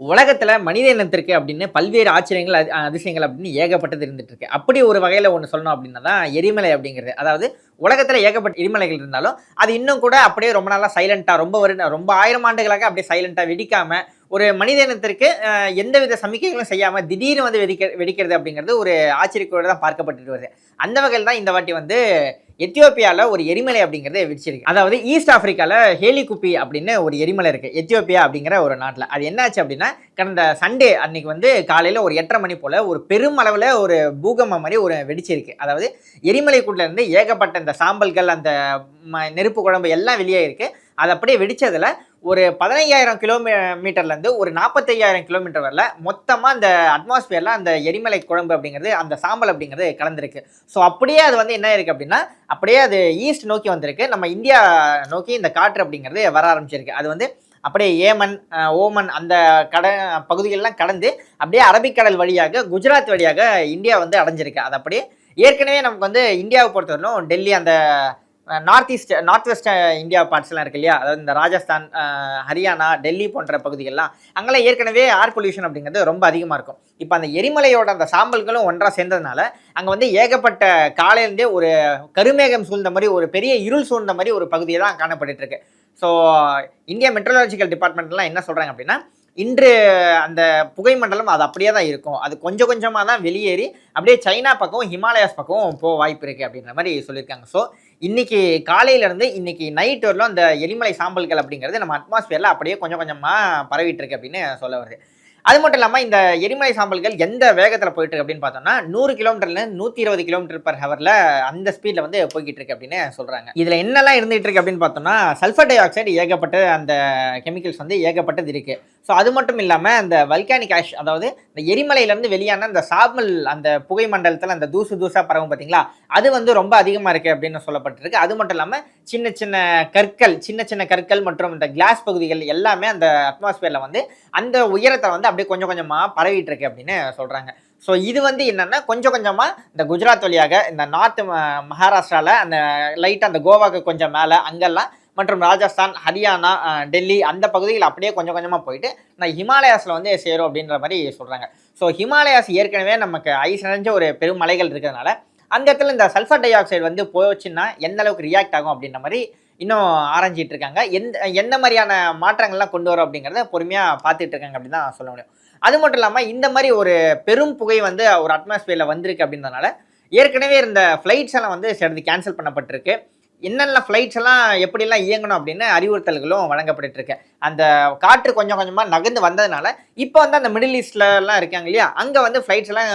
உலகத்தில் மனித இனத்திற்கு அப்படின்னு பல்வேறு ஆச்சரியங்கள் அதி- அதிசயங்கள் அப்படின்னு ஏகப்பட்டது இருந்துட்டு இருக்கு. அப்படி ஒரு வகையில் ஒன்று சொல்லணும் அப்படின்னா தான் எரிமலை அப்படிங்கிறது. அதாவது உலகத்தில் ஏகப்பட்ட எரிமலைகள் இருந்தாலும் அது இன்னும் கூட அப்படியே ரொம்ப நாளாக சைலண்ட்டாக ரொம்ப வருட ரொம்ப ஆயிரம் ஆண்டுகளாக அப்படியே சைலண்ட்டாக வெடிக்காமல் ஒரு மனித இனத்திற்கு எந்தவித சமிக்கைகளும் செய்யாமல் திடீர்னு வந்து வெடிக்க வெடிக்கிறது அப்படிங்கிறது ஒரு ஆச்சரியக்கூட தான் பார்க்கப்பட்டு வருது. அந்த வகையில் தான் இந்த வாட்டி வந்து எத்தியோப்பியாவில் ஒரு எரிமலை அப்படிங்கிறது வெடிச்சிருக்கு அதாவது ஈஸ்ட் ஆஃப்ரிக்காவில் ஹேலிகுப்பி அப்படின்னு ஒரு எரிமலை இருக்குது எத்தியோப்பியா அப்படிங்கிற ஒரு நாட்டில். அது என்னாச்சு அப்படின்னா கடந்த சண்டே அன்னைக்கு வந்து காலையில் ஒரு எட்டரை மணி போல் ஒரு பெருமளவில் ஒரு பூகம்பம் மாதிரி ஒரு வெடிச்சிருக்கு. அதாவது எரிமலை கூட்டிலேருந்து ஏகப்பட்ட இந்த சாம்பல்கள் அந்த ம- நெருப்பு குழம்பு எல்லாம் வெளியே இருக்குது அது அப்படியே வெடித்ததில் ஒரு பதினையாயிரம் கிலோமீ மீட்டர்லேருந்து ஒரு நாற்பத்தையாயிரம் கிலோமீட்டர் வரல. மொத்தமாக அந்த அட்மாஸ்பியரில் அந்த எரிமலை குழம்பு அப்படிங்கிறது அந்த சாம்பல் அப்படிங்கிறது கலந்துருக்கு. ஸோ அப்படியே அது வந்து என்ன இருக்குது அப்படின்னா அப்படியே அது ஈஸ்ட் நோக்கி வந்திருக்கு. நம்ம இந்தியா நோக்கி இந்த காற்று அப்படிங்கிறது வர ஆரம்பிச்சிருக்கு. அது வந்து அப்படியே ஏமன் ஓமன் அந்த கட பகுதிகளெலாம் கடந்து அப்படியே அரபிக்கடல் வழியாக குஜராத் வழியாக இந்தியா வந்து அடைஞ்சிருக்கு. அது அப்படியே ஏற்கனவே நமக்கு வந்து இந்தியாவை பொறுத்தவரையிலும் டெல்லி அந்த north east north west India பார்ட்ஸ்லாம் இருக்கு இல்லையா? அதாவது இந்த ராஜஸ்தான் ஹரியானா டெல்லி போன்ற பகுதிகள்லாம் அங்கெல்லாம் ஏற்கனவே ஏர் பொல்யூஷன் அப்படிங்கிறது ரொம்ப அதிகமாக இருக்கும். இப்போ அந்த எரிமலையோட அந்த சாம்பல்களும் ஒன்றாக சேர்ந்ததுனால அங்கே வந்து ஏகப்பட்ட காலையிலேருந்தே ஒரு கருமேகம் சூழ்ந்த மாதிரி ஒரு பெரிய இருள் சூழ்ந்த மாதிரி ஒரு பகுதியை தான் காணப்பட்டுட்டு இருக்கு. ஸோ இந்தியா மெட்ரலாஜிக்கல் டிபார்ட்மெண்ட்லாம் என்ன சொல்கிறாங்க அப்படின்னா இன்று அந்த புகை மண்டலம் அது அப்படியே தான் இருக்கும். அது கொஞ்சம் கொஞ்சமாக தான் வெளியேறி அப்படியே சைனா பக்கம் ஹிமாலயாஸ் பக்கம் போக வாய்ப்பு இருக்குது அப்படின்ற மாதிரி சொல்லியிருக்காங்க. ஸோ இன்னைக்கு காலையிலேருந்து இன்னைக்கு நைட் வரலும் அந்த எரிமலை சாம்பல்கள் அப்படிங்கிறது நம்ம அட்மாஸ்பியரில் அப்படியே கொஞ்சம் கொஞ்சமாக பரவிட்டு இருக்கு அப்படின்னு சொல்ல வருது. அது மட்டும் இல்லாமல் இந்த எரிமலை சாம்பல்கள் எந்த வேகத்தில் போயிட்டு இருக்கு அப்படின்னு பார்த்தோம்னா நூறு கிலோமீட்டர்ல நூற்றி இருபது கிலோமீட்டர் பர் ஹவரில் அந்த ஸ்பீடில் வந்து போய்கிட்டு இருக்கு அப்படின்னு சொல்கிறாங்க இதில் என்னெல்லாம் இருந்துகிட்டு இருக்கு அப்படின்னு பார்த்தோம்னா சல்ஃபர் டை ஆக்சைடு ஏகப்பட்ட அந்த கெமிக்கல்ஸ் வந்து ஏகப்பட்டது இருக்கு. ஸோ அது மட்டும் இல்லாமல் அந்த வல்கானிக் ஆஷ் அதாவது இந்த எரிமலையிலேருந்து வெளியான அந்த சாமல் அந்த புகை மண்டலத்தில் அந்த தூசு தூசாக பரவும் பார்த்தீங்களா அது வந்து ரொம்ப அதிகமாக இருக்குது அப்படின்னு சொல்லப்பட்டிருக்கு. அது மட்டும் இல்லாமல் சின்ன சின்ன கற்கள் சின்ன சின்ன கற்கள் மற்றும் இந்த கிளாஸ் பகுதிகள் எல்லாமே அந்த அட்மாஸ்பியரில் வந்து அந்த உயரத்தை வந்து அப்படியே கொஞ்சம் கொஞ்சமாக பரவிட்டு இருக்கு அப்படின்னு சொல்கிறாங்க ஸோ இது வந்து என்னென்னா கொஞ்சம் கொஞ்சமாக இந்த குஜராத் வழியாக இந்த நார்த் மகாராஷ்டிராவில் அந்த லைட்டாக அந்த கோவாக்கு கொஞ்சம் மேலே அங்கெல்லாம் மற்றும் ராஜஸ்தான் ஹரியானா டெல்லி அந்த பகுதியில் அப்படியே கொஞ்சம் கொஞ்சமாக போயிட்டு நான் ஹிமாலயாஸில் வந்து சேரும் அப்படின்ற மாதிரி சொல்கிறாங்க ஸோ ஹிமாலயாஸ் ஏற்கனவே நமக்கு ஐஸ் நிறைஞ்ச ஒரு பெரும் மலைகள் இருக்கிறதுனால அந்த இடத்துல இந்த சல்ஃபர் டை ஆக்சைடு வந்து போச்சுன்னா எந்த அளவுக்கு ரியாக்ட் ஆகும் அப்படின்ற மாதிரி இன்னும் ஆராய்ஞ்சிட்டு இருக்காங்க. எந்த எந்த மாதிரியான மாற்றங்கள்லாம் கொண்டு வரும் அப்படிங்கிறத பொறுமையாக பார்த்துட்டு இருக்காங்க அப்படின்னு தான் சொல்ல முடியும். அது மட்டும் இல்லாமல் இந்த மாதிரி ஒரு பெரும் புகை வந்து ஒரு அட்மாஸ்பியரில் வந்திருக்கு அப்படின்றதுனால ஏற்கனவே இருந்த ஃப்ளைட்ஸ் எல்லாம் வந்து சிலது கேன்சல் பண்ணப்பட்டிருக்கு. என்னென்ன ஃப்ளைட்ஸ் எல்லாம் எப்படிலாம் இயங்கணும் அப்படின்னு அறிவுறுத்தல்களும் வழங்கப்பட்டு இருக்கு அந்த காற்று கொஞ்சம் கொஞ்சமாக நகர்ந்து வந்ததுனால இப்போ வந்து அந்த மிடில் ஈஸ்ட்லலாம் இருக்காங்க இல்லையா? அங்கே வந்து ஃப்ளைட்ஸ் எல்லாம்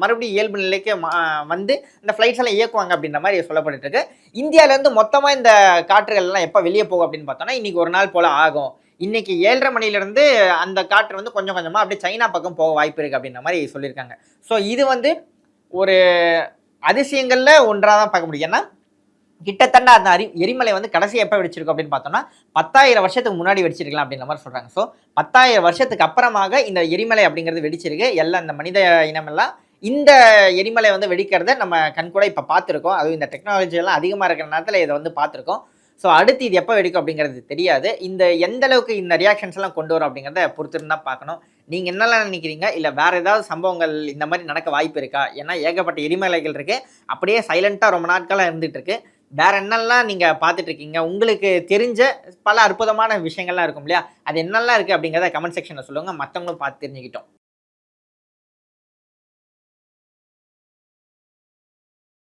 மறுபடியும் இயல்பு நிலைக்கு மா- வந்து இந்த ஃப்ளைட்ஸ் எல்லாம் இயக்குவாங்க அப்படின்ற மாதிரி சொல்லப்பட்டு இருக்கு இந்தியாவிலேருந்து மொத்தமாக இந்த காற்றுகள் எல்லாம் எப்போ வெளியே போகும் அப்படின்னு பார்த்தோம்னா இன்னைக்கு ஒரு நாள் போல் ஆகும். இன்னைக்கு ஏழரை மணிலேருந்து அந்த காற்று வந்து கொஞ்சம் கொஞ்சமாக அப்படியே சைனா பக்கம் போக வாய்ப்பு இருக்குது அப்படின்ற மாதிரி சொல்லியிருக்காங்க. ஸோ இது வந்து ஒரு அதிசயங்களில் ஒன்றாக தான் பார்க்க முடியும். ஏன்னா கிட்டத்தட்ட அந்த அரி எரிமலை வந்து கடைசி எப்போ வெடிச்சிருக்கும் அப்படின்னு பார்த்தோம்னா பத்தாயிரம் வருஷத்துக்கு முன்னாடி வெடிச்சிருக்கலாம் அப்படின்ற மாதிரி சொல்கிறாங்க ஸோ பத்தாயிரம் வருஷத்துக்கு அப்புறமாக இந்த எரிமலை அப்படிங்கிறது வெடிச்சிருக்கு. எல்லாம் இந்த மனித இனமெல்லாம் இந்த எரிமலை வந்து வெடிக்கிறத நம்ம கண்கூட இப்போ பார்த்துருக்கோம். அதுவும் இந்த டெக்னாலஜியெல்லாம் அதிகமாக இருக்கிற நேரத்தில் இதை வந்து பார்த்துருக்கோம். ஸோ அடுத்து இது எப்போ வெடிக்கும் அப்படிங்கிறது தெரியாது. இந்த எந்த அளவுக்கு இந்த ரியாக்ஷன்ஸ் எல்லாம் கொண்டு வரும் அப்படிங்கிறத பொறுத்திருந்தா பார்க்கணும். நீங்கள் என்னெல்லாம் நினைக்கிறீங்க? இல்லை வேறு ஏதாவது சம்பவங்கள் இந்த மாதிரி நடக்க வாய்ப்பு இருக்கா? ஏன்னா ஏகப்பட்ட எரிமலைகள் இருக்குது அப்படியே சைலண்ட்டாக ரொம்ப நாட்களாக இருந்துகிட்டு இருக்குது வேற என்னெல்லாம் நீங்கள் பார்த்துட்டு இருக்கீங்க உங்களுக்கு தெரிஞ்ச பல அற்புதமான விஷயங்கள்லாம் இருக்கும் இல்லையா? அது என்னெல்லாம் இருக்குது அப்படிங்கிறத கமெண்ட் செக்ஷனில் சொல்லுங்கள் மற்றவங்களும் பார்த்து தெரிஞ்சுக்கிட்டோம்.